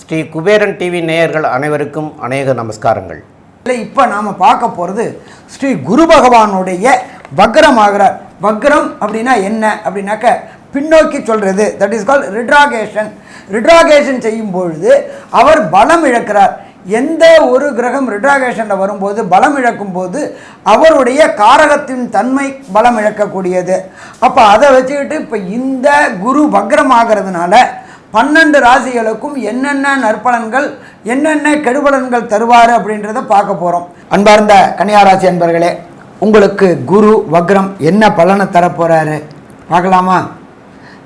Sri Kuberan TV நேயர்கள் அனைவருக்கும் அநேக நமஸ்காரங்கள். இல்லை இப்போ நாம் பார்க்க போகிறது ஸ்ரீ குரு பகவானுடைய வக்ரமாகிறார் வக்ரம் அப்படின்னா என்ன அப்படின்னாக்க பின்னோக்கி சொல்கிறது தட் இஸ் கால் ரிட்ராகேஷன் ரிட்ராகேஷன் செய்யும் பொழுது அவர் பலம் இழக்கிறார். எந்த ஒரு கிரகம் ரிட்ராகேஷனில் வரும்போது பலம் இழக்கும் போது அவருடைய காரகத்தின் தன்மை பலம் இழக்கக்கூடியது. அப்போ அதை வச்சுக்கிட்டு இப்போ இந்த குரு வக்ரமாகிறதுனால பன்னெண்டு ராசிகளுக்கும் என்னென்ன நற்பலன்கள் என்னென்ன கெடுபலன்கள் தருவார் அப்படின்றத பார்க்க போகிறோம் அன்பார்ந்த கன்னியாராசி அன்பர்களே உங்களுக்கு குரு வக்ரம் என்ன பலனை தரப்போகிறாரு பார்க்கலாமா?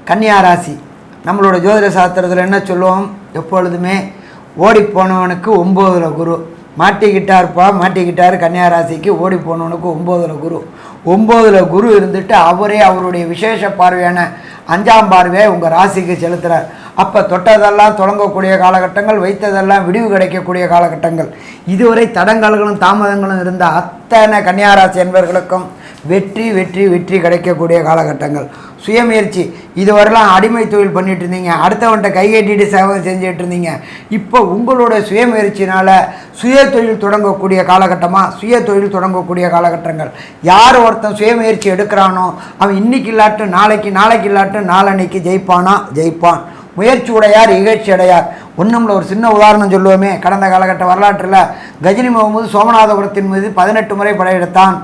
கன்னியாராசி நம்மளோட ஜோதிட சாஸ்திரத்தில் என்ன சொல்லுவோம்? எப்பொழுதுமே ஓடி போனவனுக்கு ஒம்போதில் குரு. மாட்டிக்கிட்டார்ப்பா மாட்டிக்கிட்டார் கன்னியாராசிக்கு ஓடி போனவனுக்கு ஒம்போதில் குரு. ஒம்போதில் குரு இருந்துட்டு அவரே அவருடைய விசேஷ பார்வையான அஞ்சாம் பார்வையை உங்கள் ராசிக்கு செலுத்துகிறார் அப்போ தொட்டதெல்லாம் தொடங்கக்கூடிய காலகட்டங்கள் வைத்ததெல்லாம் விடிவு கிடைக்கக்கூடிய காலகட்டங்கள். இதுவரை தடங்கல்களும் தாமதங்களும் இருந்த அத்தனை கன்னியாராசி என்பவர்களுக்கும் வெற்றி வெற்றி வெற்றி கிடைக்கக்கூடிய காலகட்டங்கள். சுயமுயற்சி. இதுவரைலாம் அடிமை தொழில் பண்ணிட்டு இருந்தீங்க அடுத்தவன்ட்ட கை கட்டிட்டு சேவை செஞ்சுட்டு இருந்தீங்க இப்போ உங்களோட சுயமுயற்சினால் சுய தொழில் தொடங்கக்கூடிய காலகட்டமாக சுய தொழில் தொடங்கக்கூடிய காலகட்டங்கள். யார் ஒருத்தன் சுயமுயற்சி எடுக்கிறானோ அவன் இன்னைக்கு இல்லாட்டும் நாளைக்கு நாளைக்கு இல்லாட்டும் நாளன்னைக்கு ஜெயிப்பானா? ஜெயிப்பான். முயற்சி உடையார் இகழ்ச்சி அடையார் ஒன்றும்ல ஒரு சின்ன உதாரணம் சொல்லுவோமே. கடந்த காலகட்ட வரலாற்றில் கஜினி முகமது சோமநாதபுரத்தின் மீது பதினெட்டு முறை படையெடுத்தான்.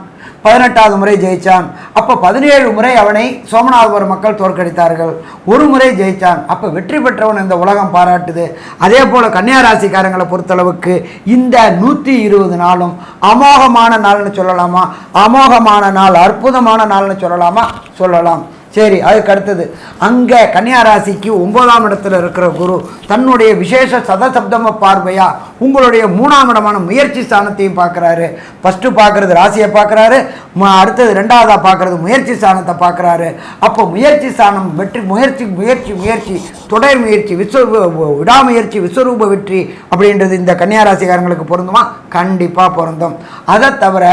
பதினெட்டாவது முறை ஜெயிச்சான். அப்போ பதினேழு முறை அவனை சோமநாதபுரம் மக்கள் தோற்கடித்தார்கள். ஒரு முறை ஜெயித்தான் அப்போ வெற்றி பெற்றவன் இந்த உலகம் பாராட்டுது. அதே போல் கன்னியாராசிக்காரங்களை பொறுத்தளவுக்கு இந்த நூற்றி இருபது நாளும் அமோகமான நாள்னு சொல்லலாமா? அமோகமான நாள் அற்புதமான நாள்னு சொல்லலாமா? சொல்லலாம். சரி அதுக்கு அடுத்தது. அங்கே கன்னியாராசிக்கு ஒன்பதாம் இடத்துல இருக்கிற குரு தன்னுடைய விசேஷ சதசப்தம பார்வையா உங்களுடைய மூணாம் இடமான முயற்சி ஸ்தானத்தையும் பார்க்குறாரு. ஃபஸ்ட்டு பார்க்குறது ராசியை பார்க்குறாரு. அடுத்தது ரெண்டாவதாக பார்க்குறது முயற்சி ஸ்தானத்தை பார்க்குறாரு. அப்போ முயற்சி ஸ்தானம் வெற்றி முயற்சி முயற்சி முயற்சி தொடர் முயற்சி விஸ்வ விடாமுயற்சி விஸ்வரூப வெற்றி அப்படின்றது இந்த கன்னியாராசிக்காரங்களுக்கு பொருந்துமா? கண்டிப்பாக பொருந்தும். அதை தவிர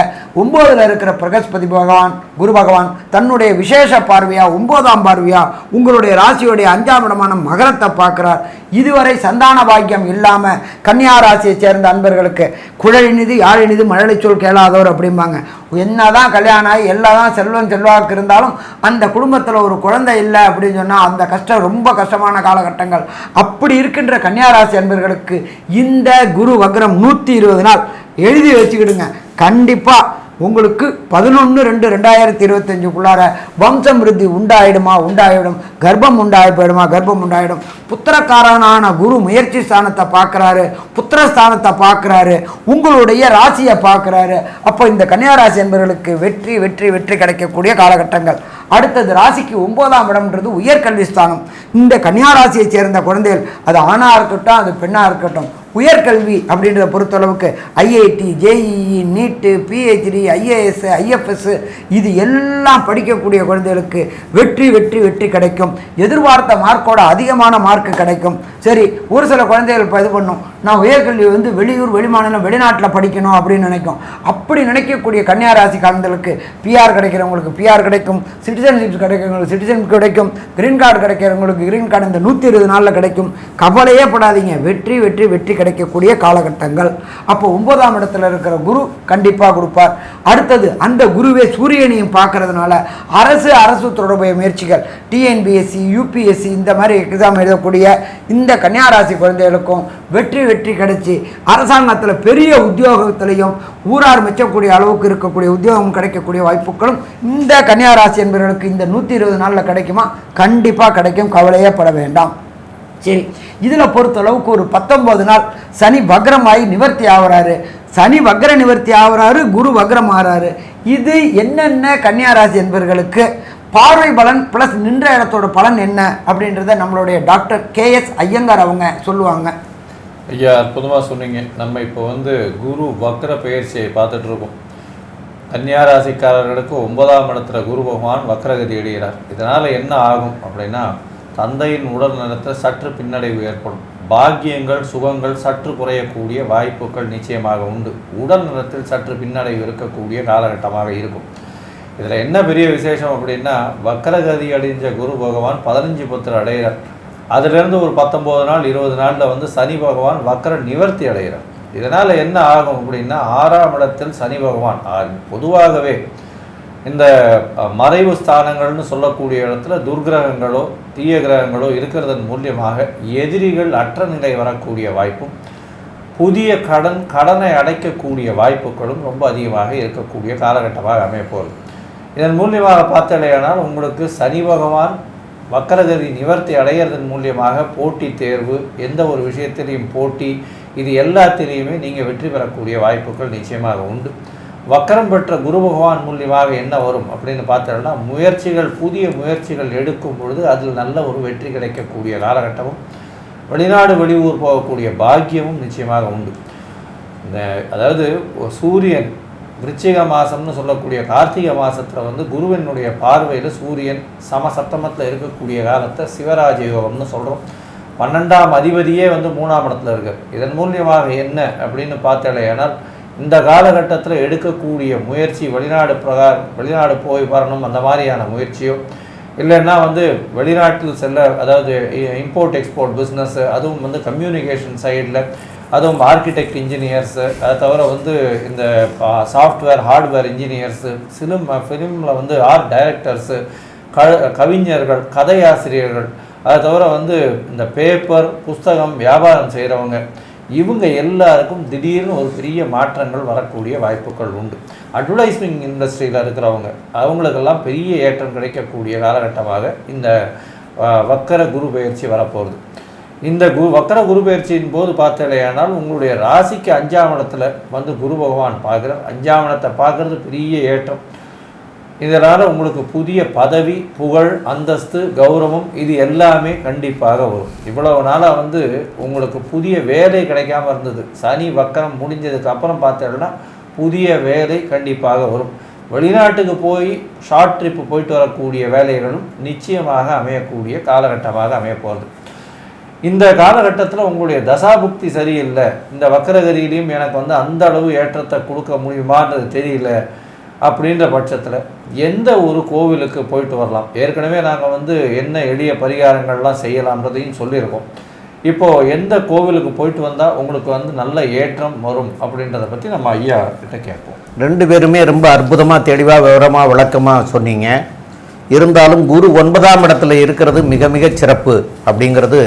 ஒம்போதில் இருக்கிற பிரகஸ்பதி பகவான் குரு பகவான் தன்னுடைய விசேஷ பார்வையாக ஒன்பதாம் பார்வையா? உங்களுடைய ராசியுடைய அஞ்சாம் இடமான மகரத்தை பார்க்குறார். இதுவரை சந்தான பாக்கியம் இல்லாமல் கன்னியா ராசியை சேர்ந்த அன்பர்களுக்கு குழல் யாழினிது மழலை சொல் கேளாதவர் அப்படிம்பாங்க. என்னதான் கல்யாணம் ஆகி எல்லாம் செல்வம் செல்வாக்கு இருந்தாலும் அந்த குடும்பத்தில் ஒரு குழந்தை இல்லை அப்படின்னு சொன்னால் அந்த கஷ்டம் ரொம்ப கஷ்டமான காலகட்டங்கள். அப்படி இருக்கின்ற கன்னியாராசி அன்பர்களுக்கு இந்த குரு வக்ரம் நூற்றி இருபது நாள் எழுதி வச்சுக்கிடுங்க. கண்டிப்பாக உங்களுக்கு பதினொன்று ரெண்டு ரெண்டாயிரத்தி இருபத்தஞ்சுக்குள்ளார வம்சம் விருத்தி உண்டாயிடுமா? உண்டாயிடும். கர்ப்பம் உண்டாகி போயிடுமா கர்ப்பம் உண்டாயிடும். புத்திரக்காரனான குரு முயற்சி ஸ்தானத்தை பார்க்குறாரு. புத்திரஸ்தானத்தை பார்க்குறாரு. உங்களுடைய ராசியை பார்க்குறாரு. அப்போ இந்த கன்னியாராசி என்பவர்களுக்கு வெற்றி வெற்றி வெற்றி கிடைக்கக்கூடிய காலகட்டங்கள். அடுத்தது ராசிக்கு ஒன்பதாம் இடம்ன்றது உயர்கல்வி ஸ்தானம். இந்த கன்னியாராசியை சேர்ந்த குழந்தைகள் அது ஆணாக இருக்கட்டும் அது பெண்ணாக இருக்கட்டும் உயர்கல்வி அப்படின்றத பொறுத்தளவுக்கு IIT JEE NEET PhD IAS IFS இது எல்லாம் படிக்கக்கூடிய குழந்தைகளுக்கு வெற்றி வெற்றி வெற்றி கிடைக்கும். எதிர்பார்த்த மார்க்கோட அதிகமான மார்க்கு கிடைக்கும். சரி ஒரு சில குழந்தைகள் இப்போ இது பண்ணும். நான் உயர்கல்வி வந்து வெளியூர் வெளிமாநிலம் வெளிநாட்டில் படிக்கணும் அப்படின்னு நினைக்கும். அப்படி நினைக்கக்கூடிய கன்னியாராசி காலங்களுக்கு பிஆர் கிடைக்கிறவங்களுக்கு பிஆர் கிடைக்கும். சிட்டிசன்ஷிப் கிடைக்கிறவங்களுக்கு சிட்டிசன்ஷிப் கிடைக்கும். கிரீன் கார்டு கிடைக்கிறவங்களுக்கு கிரீன் கார்டு இந்த நூற்றி இருபது நாளில் கிடைக்கும். கவலையே படாதீங்க. வெற்றி வெற்றி வெற்றி கிடைக்கக்கூடிய காலகட்டங்கள். அப்போ ஒன்பதாம் இடத்துல இருக்கிற குரு கண்டிப்பாக கொடுப்பார். அடுத்தது அந்த குருவே சூரியனையும் பார்க்கறதுனால அரசு அரசு தொடர்புடைய முயற்சிகள் டிஎன்பிஎஸ்சி யூபிஎஸ்சி இந்த மாதிரி எக்ஸாம் எழுதக்கூடிய இந்த கன்னியாராசி குழந்தைகளுக்கும் வெற்றி வெற்றி கிடைச்சி அரசாங்கத்தில் பெரிய உத்தியோகத்திலையும் ஊரார் மெச்சக்கூடிய அளவுக்கு இருக்கக்கூடிய உத்தியோகம் கிடைக்கக்கூடிய வாய்ப்புகளும் இந்த கன்னியாராசி என்பவர்களுக்கு இந்த நூற்றி இருபது நாளில் கிடைக்குமா? கண்டிப்பாக கிடைக்கும். கவலையே பட வேண்டாம். சரி இதில் பொறுத்தளவுக்கு ஒரு பத்தொம்போது நாள் சனி வக்ரமாகி நிவர்த்தி ஆகிறாரு. சனி வக்ர நிவர்த்தி ஆகிறாரு குரு வக்ரம் ஆகிறாரு. இது என்னென்ன கன்னியாராசி என்பவர்களுக்கு பார்வை பலன் ப்ளஸ் நின்ற இடத்தோட பலன் என்ன அப்படின்றத நம்மளுடைய டாக்டர் கேஎஸ் ஐயங்கார் அவங்க சொல்லுவாங்க. ஐயா அற்புதமாக சொன்னீங்க. நம்ம இப்போ வந்து குரு வக்ர பயிற்சியை பார்த்துட்டு இருக்கோம். கன்னியாராசிக்காரர்களுக்கு ஒன்பதாம் இடத்துல குரு பகவான் வக்ரகதி அடைகிறார். இதனால் என்ன ஆகும் அப்படின்னா தந்தையின் உடல் நலத்தில் சற்று பின்னடைவு ஏற்படும். பாக்கியங்கள் சுகங்கள் சற்று குறையக்கூடிய வாய்ப்புகள் நிச்சயமாக உண்டு. உடல் நலத்தில் சற்று பின்னடைவு இருக்கக்கூடிய காலகட்டமாக இருக்கும். இதில் என்ன பெரிய விசேஷம் அப்படின்னா வக்ரகதி அடைஞ்ச குரு பகவான் பதினஞ்சு பத்தில் அடைகிறார். அதிலிருந்து ஒரு பத்தொம்போது நாள் இருபது நாளில் வந்து சனி பகவான் வக்கர நிவர்த்தி அடைகிறார். இதனால் என்ன ஆகும் அப்படின்னா ஆறாம் இடத்தில் சனி பகவான் பொதுவாகவே இந்த மறைவு ஸ்தானங்கள்னு சொல்லக்கூடிய இடத்துல துர்கிரகங்களோ தீய கிரகங்களோ இருக்கிறதன் மூலியமாக எதிரிகள் அற்ற நிலை வரக்கூடிய வாய்ப்பும் புதிய கடன் கடனை அடைக்கக்கூடிய வாய்ப்புகளும் ரொம்ப அதிகமாக இருக்கக்கூடிய காலகட்டமாக அமையப்போகுது. இதன் மூலியமாக பார்த்தலையானால் உங்களுக்கு சனி பகவான் வக்கரகதி நிவர்த்தி அடையிறதன் மூலியமாக போட்டி தேர்வு எந்த ஒரு விஷயத்திலையும் போட்டி இது எல்லாத்திலையுமே நீங்கள் வெற்றி பெறக்கூடிய வாய்ப்புகள் நிச்சயமாக உண்டு. வக்கரம் பெற்ற குரு பகவான் மூலியமாக என்ன வரும் அப்படின்னு பார்த்தோம்னா முயற்சிகள் புதிய முயற்சிகள் எடுக்கும் பொழுது அதில் நல்ல ஒரு வெற்றி கிடைக்கக்கூடிய காலகட்டமும் வெளிநாடு வெளியூர் போகக்கூடிய பாக்கியமும் நிச்சயமாக உண்டு. இந்த அதாவது ஒரு சூரியன் விருச்சிக மாதம்னு சொல்லக்கூடிய கார்த்திகை மாதத்தில் வந்து குருவினுடைய பார்வையில் சூரியன் சமசப்தமத்தில் இருக்கக்கூடிய காலத்தை சிவராஜ யோகம்னு சொல்கிறோம் பன்னெண்டாம் அதிபதியே வந்து மூணாம் இடத்துல இருக்கு இதன் மூலியமாக என்ன அப்படின்னு பார்த்தாலேயானால் இந்த காலகட்டத்தில் எடுக்கக்கூடிய முயற்சி வெளிநாடு பிரகாரம் வெளிநாடு போய் வரணும் அந்த மாதிரியான முயற்சியோ இல்லைன்னா வந்து வெளிநாட்டில் செல்ல அதாவது இம்போர்ட் எக்ஸ்போர்ட் பிஸ்னஸ் அதுவும் வந்து கம்யூனிகேஷன் சைடில் அதுவும் ஆர்கிடெக்ட் இன்ஜினியர்ஸு அதை தவிர வந்து இந்த சாஃப்ட்வேர் ஹார்ட்வேர் இன்ஜினியர்ஸு ஃபிலிம் ஃபிலிமில் வந்து ஆர்ட் டைரக்டர்ஸு க கவிஞர்கள் கதையாசிரியர்கள் அதை தவிர வந்து இந்த பேப்பர் புஸ்தகம் வியாபாரம் செய்கிறவங்க இவங்க எல்லாருக்கும் திடீர்னு ஒரு பெரிய மாற்றங்கள் வரக்கூடிய வாய்ப்புகள் உண்டு. அட்வர்டைஸ்மெண்ட் இண்டஸ்ட்ரியில் இருக்கிறவங்க அவங்களுக்கெல்லாம் பெரிய ஏற்றம் கிடைக்கக்கூடிய காலகட்டமாக இந்த வக்கர குரு பயிற்சி வரப்போகுது. இந்த குரு வக்கர குரு பயிற்சியின் போது பார்த்தலையானால் உங்களுடைய ராசிக்கு அஞ்சாம் இடத்துல வந்து குரு பகவான் பார்க்குறார். அஞ்சாம் இடத்தை பார்க்குறது பெரிய ஏற்றம். இதனால் உங்களுக்கு புதிய பதவி புகழ் அந்தஸ்து கௌரவம் இது எல்லாமே கண்டிப்பாக வரும். இவ்வளவு நாளாக வந்து உங்களுக்கு புதிய வேலை கிடைக்காம இருந்தது. சனி வக்கரம் முடிஞ்சதுக்கு அப்புறம் பார்த்தீங்கன்னா புதிய வேலை கண்டிப்பாக வரும். வெளிநாட்டுக்கு போய் ஷார்ட் ட்ரிப் போயிட்டு வரக்கூடிய வேலைகளும் நிச்சயமாக அமையக்கூடிய காலகட்டமாக அமைய போகிறது இந்த காலகட்டத்தில் உங்களுடைய தசாபுக்தி சரியில்லை. இந்த வக்கரகரியிலையும் எனக்கு வந்து அந்த அளவு ஏற்றத்தை கொடுக்க முடியுமான்றது தெரியல அப்படின்ற பட்சத்தில் எந்த ஒரு கோவிலுக்கு போயிட்டு வரலாம். ஏற்கனவே நாங்கள் வந்து என்ன எளிய பரிகாரங்கள்லாம் செய்யலாம்ன்றதையும் சொல்லியிருக்கோம். இப்போது எந்த கோவிலுக்கு போயிட்டு வந்தால் உங்களுக்கு வந்து நல்ல ஏற்றம் வரும் அப்படின்றத பற்றி நம்ம ஐயா கிட்ட கேட்போம். ரெண்டு பேருமே ரொம்ப அற்புதமாக தெளிவாக விவரமாக விளக்கமாக சொன்னீங்க. இருந்தாலும் குரு ஒன்பதாம் இடத்துல இருக்கிறது மிக மிக சிறப்பு அப்படிங்கிறது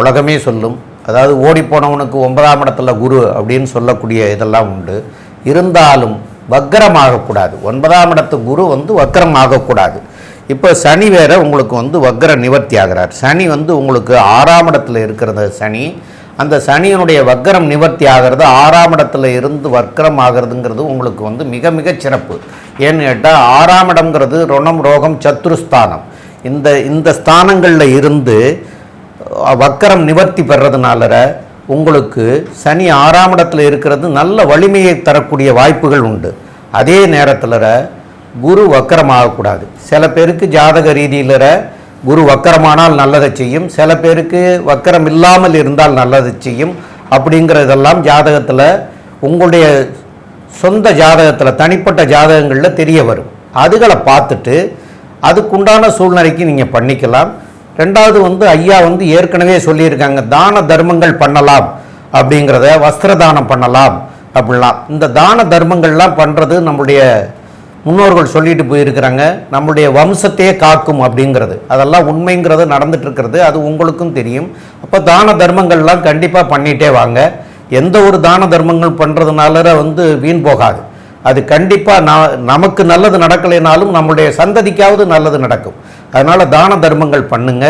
உலகமே சொல்லும். அதாவது ஓடிப்போனவனுக்கு ஒன்பதாம் இடத்துல குரு அப்படின்னு சொல்லக்கூடிய இதெல்லாம் உண்டு. இருந்தாலும் வக்கரமாகக்கூடாது ஒன்பதாம் இடத்து குரு வந்து வக்கரம் ஆகக்கூடாது இப்போ சனி வேற உங்களுக்கு வந்து வக்கர நிவர்த்தி ஆகிறார். சனி வந்து உங்களுக்கு ஆறாம் இடத்துல இருக்கிறது சனி. அந்த சனியினுடைய வக்கரம் நிவர்த்தி ஆகிறது ஆறாம் இடத்துல இருந்து வக்கரம் ஆகிறதுங்கிறது உங்களுக்கு வந்து மிக மிக சிறப்பு. ஏன்னு கேட்டால் ஆறாம் இடம்ங்கிறது ருணம் ரோகம் சத்ருஸ்தானம் இந்த இந்த ஸ்தானங்களில் இருந்து வக்கரம் நிவர்த்தி பெறதுனால உங்களுக்கு சனி ஆறாம் இடத்துல இருக்கிறது நல்ல வலிமையை தரக்கூடிய வாய்ப்புகள் உண்டு. அதே நேரத்தில் குரு வக்கரமாகக்கூடாது. சில பேருக்கு ஜாதக ரீதியில் குரு வக்கரமானால் நல்லதை செய்யும். சில பேருக்கு வக்கரம் இல்லாமல் இருந்தால் நல்லதை செய்யும். அப்படிங்கிறதெல்லாம் ஜாதகத்தில் உங்களுடைய சொந்த ஜாதகத்தில் தனிப்பட்ட ஜாதகங்களில் தெரிய வரும். அதுகளை பார்த்துட்டு அதுக்குண்டான சூழ்நிலைக்கு நீங்கள் பண்ணிக்கலாம். ரெண்டாவது வந்து ஐயா வந்து ஏற்கனவே சொல்லியிருக்காங்க தான தர்மங்கள் பண்ணலாம் அப்படிங்கிறத வஸ்திர தானம் பண்ணலாம் அப்படிலாம். இந்த தான தர்மங்கள்லாம் பண்ணுறது நம்முடைய முன்னோர்கள் சொல்லிட்டு போயிருக்கிறாங்க நம்முடைய வம்சத்தையே காக்கும் அப்படிங்கிறது. அதெல்லாம் உண்மைங்கிறது நடந்துட்டு இருக்கிறது அது உங்களுக்கும் தெரியும். அப்போ தான தர்மங்கள்லாம் கண்டிப்பாக பண்ணிகிட்டே வாங்க. எந்த ஒரு தான தர்மங்கள் பண்ணுறதுனால வந்து வீண் போகாது. அது கண்டிப்பாக நான் நமக்கு நல்லது நடக்கலைனாலும் நம்முடைய சந்ததிக்காவது நல்லது நடக்கும். அதனால் தான தர்மங்கள் பண்ணுங்க.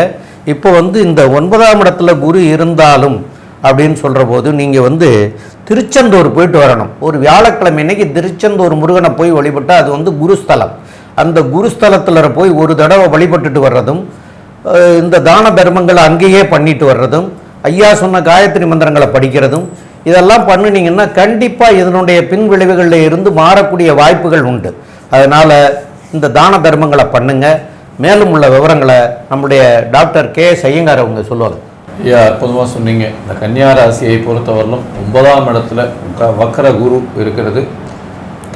இப்போ வந்து இந்த ஒன்பதாம் இடத்துல குரு இருந்தாலும் அப்படின்னு சொல்கிற போது நீங்கள் வந்து திருச்செந்தூர் போயிட்டு வரணும். ஒரு வியாழக்கிழமை இன்னைக்கு திருச்செந்தூர் முருகனை போய் வழிபட்டால் அது வந்து குருஸ்தலம். அந்த குருஸ்தலத்தில் போய் ஒரு தடவை வழிபட்டுட்டு வர்றதும் இந்த தான தர்மங்களை அங்கேயே பண்ணிட்டு வர்றதும் ஐயா சொன்ன காயத்ரி மந்திரங்களை படிக்கிறதும் இதெல்லாம் பண்ணுனீங்கன்னா கண்டிப்பாக இதனுடைய பின் விளைவுகளில் இருந்து மாறக்கூடிய வாய்ப்புகள் உண்டு. அதனால் இந்த தான தர்மங்களை பண்ணுங்கள் மேலும் உள்ள விவரங்களை நம்முடைய டாக்டர் கே எஸ் ஐயங்கார் அவங்க சொல்லுவாங்க. ஐயா அற்புதமாக சொன்னீங்க. இந்த கன்னியா ராசியை பொறுத்தவரையிலும் ஒன்பதாம் இடத்துல வக்கர குரு இருக்கிறது.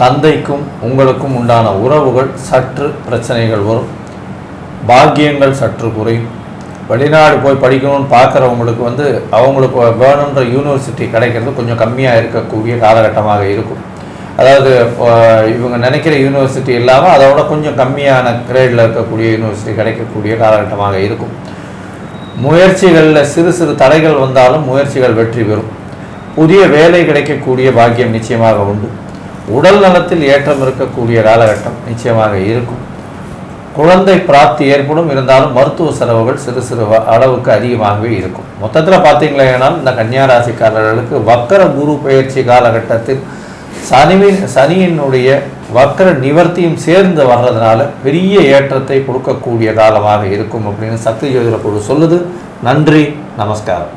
தந்தைக்கும் உங்களுக்கும் உண்டான உறவுகள் சற்று பிரச்சனைகள் வரும். பாக்கியங்கள் சற்று குறையும். வெளிநாடு போய் படிக்கணும்னு பார்க்குறவங்களுக்கு வந்து அவங்களுக்கு வேணுன்ற யூனிவர்சிட்டி கிடைக்கிறது கொஞ்சம் கம்மியாக இருக்கக்கூடிய காலகட்டமாக இருக்கும். அதாவது இவங்க நினைக்கிற யூனிவர்சிட்டி இல்லாமல் அதோட கொஞ்சம் கம்மியான கிரேடில் இருக்கக்கூடிய யூனிவர்சிட்டி கிடைக்கக்கூடிய காலகட்டமாக இருக்கும். முயற்சிகளில் சிறு சிறு தடைகள் வந்தாலும் முயற்சிகள் வெற்றி பெறும். புதிய வேலை கிடைக்கக்கூடிய பாக்கியம் நிச்சயமாக உண்டு. உடல் நலத்தில் ஏற்றம் இருக்கக்கூடிய காலகட்டம் நிச்சயமாக இருக்கும். குழந்தை பிராப்தி ஏற்படும் இருந்தாலும் மருத்துவ செலவுகள் சிறு சிறு வ- அளவுக்கு அதிகமாகவே இருக்கும். மொத்தத்தில் பார்த்தீங்களேனால் இந்த கன்னியாராசிக்காரர்களுக்கு வக்கர குரு பயிற்சி காலகட்டத்தில் சனிவின் சனியினுடைய வக்கர நிவர்த்தியும் சேர்ந்து வர்றதுனால பெரிய ஏற்றத்தை கொடுக்கக்கூடிய காலமாக இருக்கும் அப்படின்னு சக்தி ஜோதிட குழு சொல்லுது. நன்றி நமஸ்காரம்.